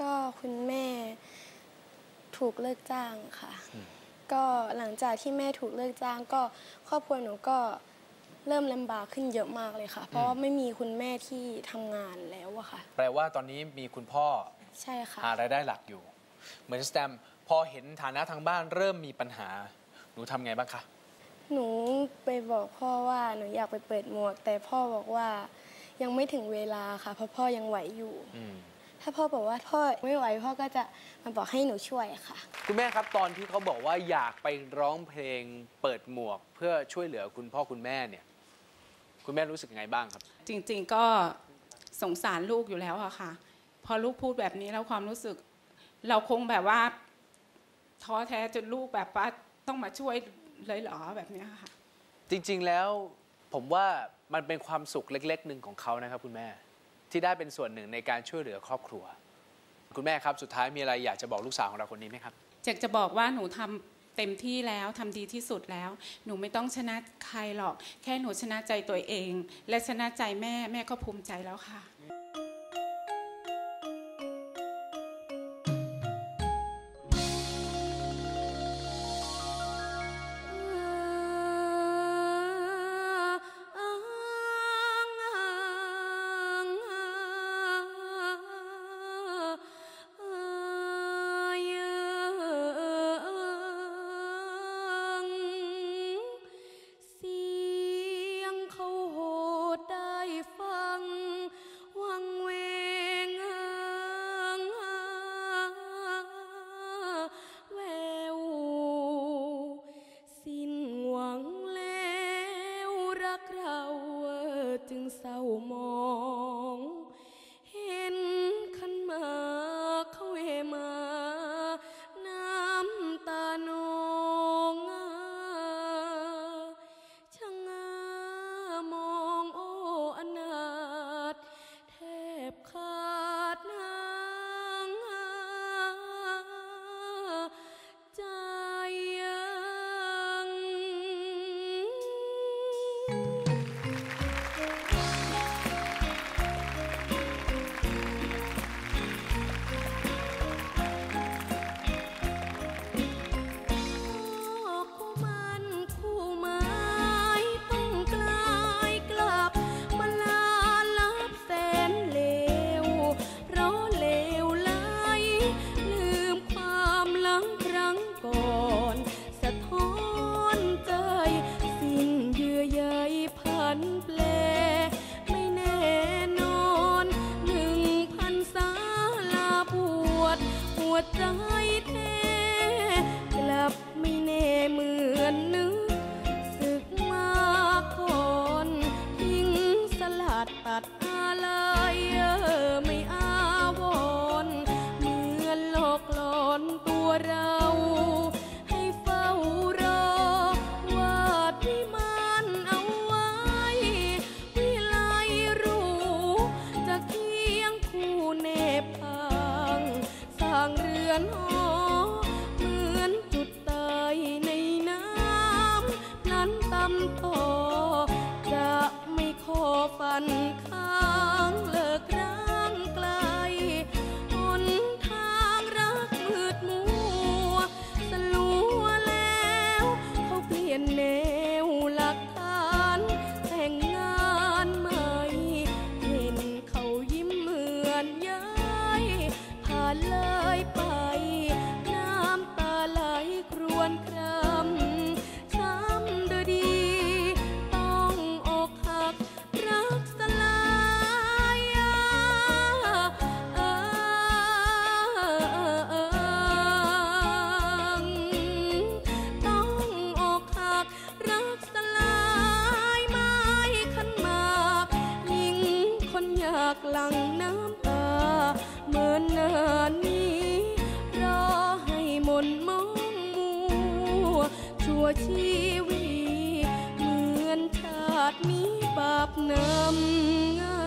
ก็คุณแม่ถูกเลิกจ้างค่ะ ก็หลังจากที่แม่ถูกเลิกจ้าง ก็ครอบครัวหนูก็เริ่มลำบากขึ้นเยอะมากเลยค่ะ เพราะว่าไม่มีคุณแม่ที่ทำงานแล้วอะค่ะ แปลว่าตอนนี้มีคุณพ่อใช่ค่ะหารายได้หลักอยู่ เหมือนสแตมป์พอเห็นฐานะทางบ้านเริ่มมีปัญหา หนูทำไงบ้างคะหนูไปบอกพ่อว่าหนูอยากไปเปิดหมวก แต่พ่อบอกว่ายังไม่ถึงเวลาค่ะ เพราะพ่อยังไหวอยู่อืม ถ้าพ่อบอกว่าพ่อไม่ไหวพ่อก็จะมาบอกให้หนูช่วยค่ะ คุณแม่ครับตอนที่เขาบอกว่าอยากไปร้องเพลงเปิดหมวก เพื่อช่วยเหลือคุณพ่อคุณแม่เนี่ย คุณแม่รู้สึกยังไงบ้างครับ จริง ๆ ก็สงสารลูกอยู่แล้วอะค่ะ พอลูกพูดแบบนี้แล้วความรู้สึก เราคงแบบว่าท้อแท้จนลูกแบบว่าต้องมาช่วยเลยเหรอแบบเนี้ยค่ะ จริง ๆแล้วผมว่ามันเป็นความสุขเล็ก ๆ หนึ่งของเขานะครับคุณแม่ ที่ได้เป็นส่วนหนึ่งในการช่วยเหลือครอบครัว คุณแม่ครับสุดท้ายมีอะไรอยากจะบอกลูกสาวของเราคนนี้ไหมครับอยากจะบอกว่าหนูทำเต็มที่แล้วทำดีที่สุดแล้ว หนูไม่ต้องชนะใครหรอก แค่หนูชนะใจตัวเอง และชนะใจแม่แม่ก็ภูมิใจแล้วค่ะ จึงเอนหอเหมือนจุดตายในน้ำนั้นตำต่อจะไม่ขอฟันคากหลังน้ำตาเหมือนนานนี้รอให้มนมองมัวชั่วชีวิตเหมือนชาตินี้บาปนำงา